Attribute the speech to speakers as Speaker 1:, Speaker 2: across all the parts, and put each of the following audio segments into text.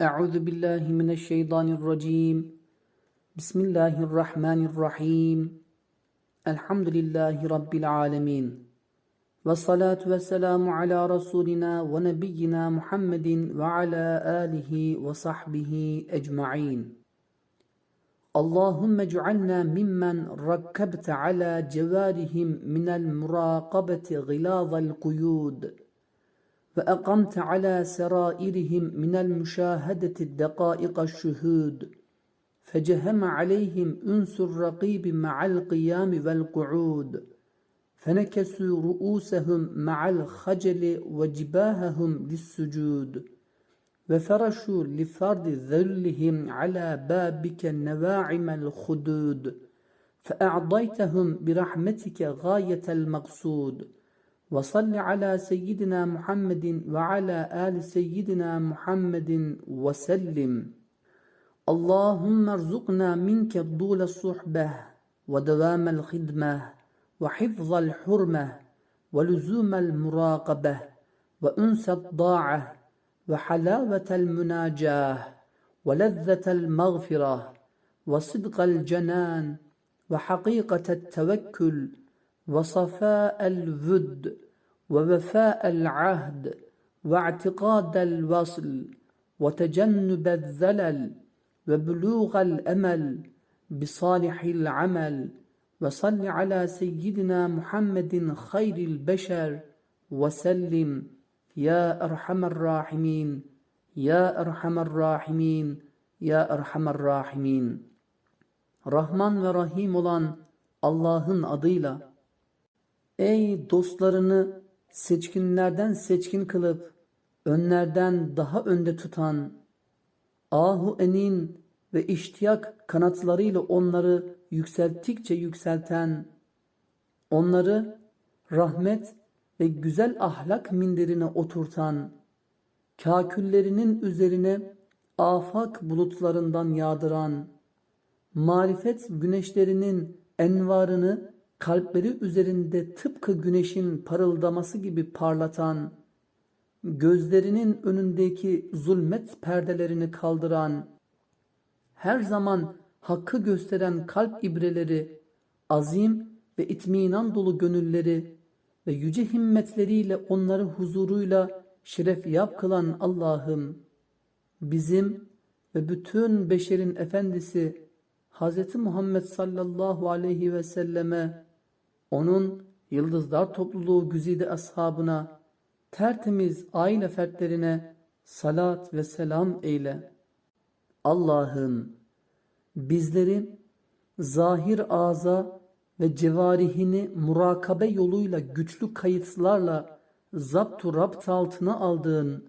Speaker 1: Euzu billahi mineşşeytanirracim. Bismillahirrahmanirrahim. Elhamdülillahi rabbil alamin. Ve salatu ve selamu ala rasulina ve nebiyyina Muhammedin ve ala alihi ve sahbihi ecmaîn. Allahümme cealna mimmen rakkabte ala cevarihim minel murakabeti gilazal kuyud.'' وأقمت على سرائرهم من المشاهدة الدقائق الشهود فجهم عليهم أنس الرقيب مع القيام والقعود فنكسوا رؤوسهم مع الخجل وجباههم للسجود وفرشوا لفرض ذلهم على بابك النواعم الخدود فأعطيتهم برحمتك غاية المقصود. وصل على سيدنا محمد وعلى آل سيدنا محمد وسلم. اللهم ارزقنا منك طول الصحبة ودوام الخدمة وحفظ الحرمة ولزوم المراقبة وأنس الضاعة وحلاوة المناجاة ولذة المغفرة وصدق الجنان وحقيقة التوكل وصفاء الود ووفاء العهد واعتقاد الوصل وتجنب الذلل وبلوغ الأمل بصالح العمل وصل على سيدنا محمد خير البشر وسلم يا أرحم الراحمين يا أرحم الراحمين يا أرحم الراحمين. Rahman ve Rahim olan Allah'ın adıyla Ey dostlarını seçkinlerden seçkin kılıp önlerden daha önde tutan, ahu enin ve iştiyak kanatlarıyla onları yükselttikçe yükselten, onları rahmet ve güzel ahlak minderine oturtan, kaküllerinin üzerine afak bulutlarından yağdıran, marifet güneşlerinin envarını kalpleri üzerinde tıpkı güneşin parıldaması gibi parlatan, gözlerinin önündeki zulmet perdelerini kaldıran, her zaman hakkı gösteren kalp ibreleri, azim ve itminan dolu gönülleri ve yüce himmetleriyle onları huzuruyla şeref yap kılan Allah'ım, bizim ve bütün beşerin efendisi Hz. Muhammed sallallahu aleyhi ve selleme onun yıldızlar topluluğu güzide ashabına, tertemiz aile fertlerine salat ve selam eyle. Allah'ım bizleri zahir ağza ve cevarihini murakabe yoluyla güçlü kayıtlarla zaptu rapt altına aldığın,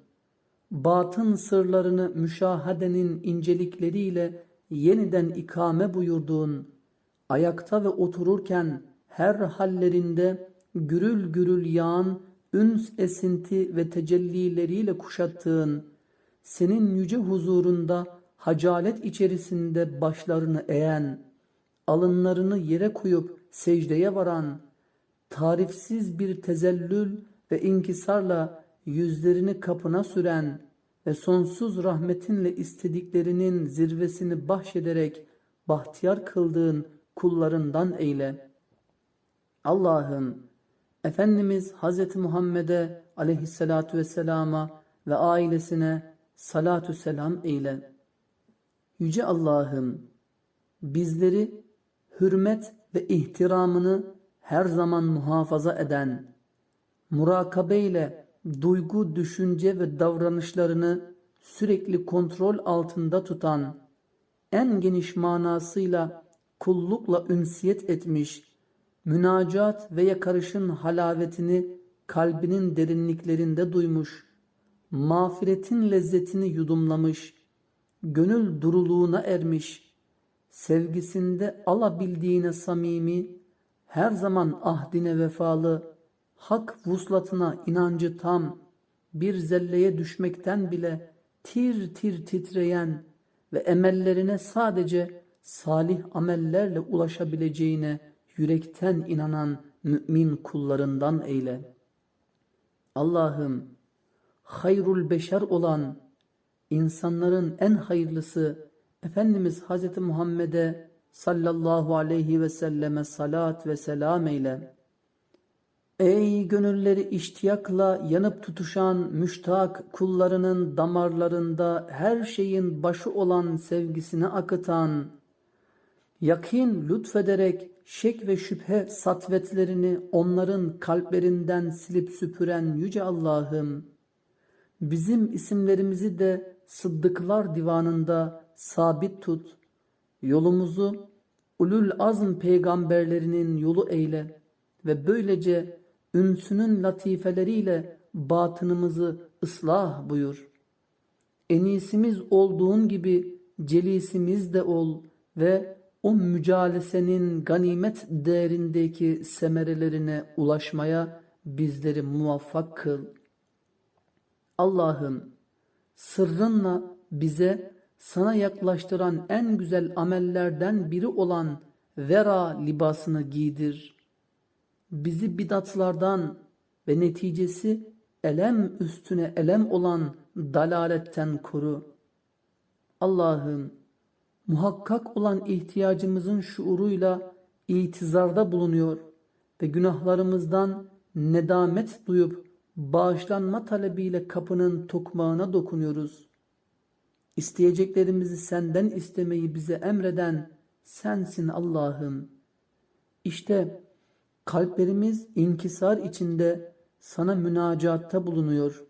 Speaker 1: batın sırlarını müşahedenin incelikleriyle yeniden ikame buyurduğun, ayakta ve otururken her hallerinde gürül gürül yağan üns esinti ve tecellileriyle kuşattığın, senin yüce huzurunda hacalet içerisinde başlarını eğen, alınlarını yere koyup secdeye varan, tarifsiz bir tezellül ve inkisarla yüzlerini kapına süren ve sonsuz rahmetinle istediklerinin zirvesini bahşederek bahtiyar kıldığın kullarından eyle.'' Allah'ım Efendimiz Hz. Muhammed'e aleyhissalatu vesselama ve ailesine salatu selam eyle. Yüce Allah'ım bizleri hürmet ve ihtiramını her zaman muhafaza eden, murakabe ile duygu, düşünce ve davranışlarını sürekli kontrol altında tutan, en geniş manasıyla kullukla ünsiyet etmiş, münacat ve yakarışın halavetini kalbinin derinliklerinde duymuş, mağfiretin lezzetini yudumlamış, gönül duruluğuna ermiş, sevgisinde alabildiğine samimi, her zaman ahdine vefalı, hak vuslatına inancı tam, bir zelleye düşmekten bile tir tir titreyen ve emellerine sadece salih amellerle ulaşabileceğine yürekten inanan mümin kullarından eyle. Allah'ım hayrul beşer olan insanların en hayırlısı Efendimiz Hz. Muhammed'e sallallahu aleyhi ve selleme salat ve selam eyle. Ey gönülleri iştiyakla yanıp tutuşan müştak kullarının damarlarında her şeyin başı olan sevgisini akıtan, yakin lütfederek şek ve şüphe satvetlerini onların kalplerinden silip süpüren Yüce Allah'ım, bizim isimlerimizi de sıddıklar divanında sabit tut, yolumuzu ulul azm peygamberlerinin yolu eyle ve böylece ünsünün latifeleriyle batınımızı ıslah buyur. Enisimiz olduğun gibi celisimiz de ol ve o mücalesenin ganimet değerindeki semerelerine ulaşmaya bizleri muvaffak kıl. Allah'ım sırrınla bize sana yaklaştıran en güzel amellerden biri olan vera libasını giydir. Bizi bidatlardan ve neticesi elem üstüne elem olan dalaletten koru. Allah'ım muhakkak olan ihtiyacımızın şuuruyla itizarda bulunuyor ve günahlarımızdan nedamet duyup bağışlanma talebiyle kapının tokmağına dokunuyoruz. İsteyeceklerimizi senden istemeyi bize emreden sensin Allah'ım. İşte kalplerimiz inkisar içinde sana münacatta bulunuyor.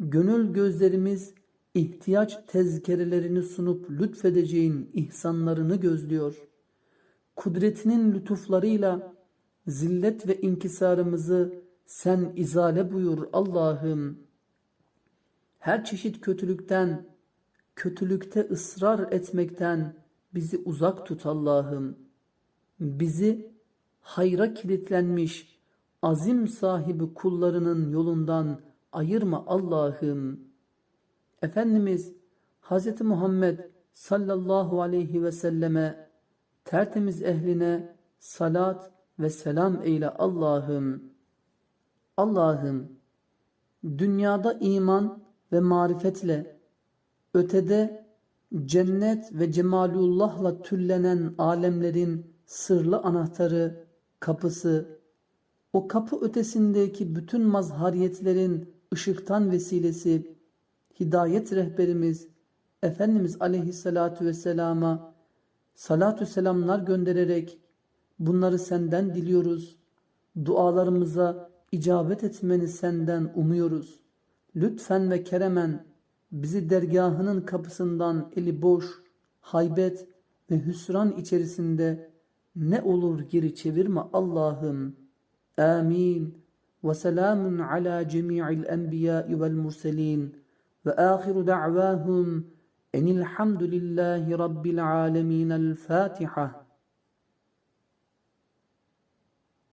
Speaker 1: Gönül gözlerimiz ihtiyaç tezkerelerini sunup lütfedeceğin ihsanlarını gözlüyor. Kudretinin lütuflarıyla zillet ve inkisarımızı sen izale buyur Allah'ım. Her çeşit kötülükten, kötülükte ısrar etmekten bizi uzak tut Allah'ım. Bizi hayra kilitlenmiş azim sahibi kullarının yolundan ayırma Allah'ım. Efendimiz Hz. Muhammed sallallahu aleyhi ve selleme tertemiz ehline salat ve selam eyle Allah'ım. Allah'ım dünyada iman ve marifetle ötede cennet ve cemalullahla tüllenen alemlerin sırlı anahtarı, kapısı, o kapı ötesindeki bütün mazhariyetlerin ışıktan vesilesi, hidayet rehberimiz Efendimiz aleyhissalatu vesselama salatu selamlar göndererek bunları senden diliyoruz. Dualarımıza icabet etmeni senden umuyoruz. Lütfen ve keremen bizi dergahının kapısından eli boş, haybet ve hüsran içerisinde ne olur geri çevirme Allah'ım. Amin. Ve selamun ala cemi'il enbiya'i vel murselin. وآخر دعواهم أن الحمد لله رب العالمين الفاتحة.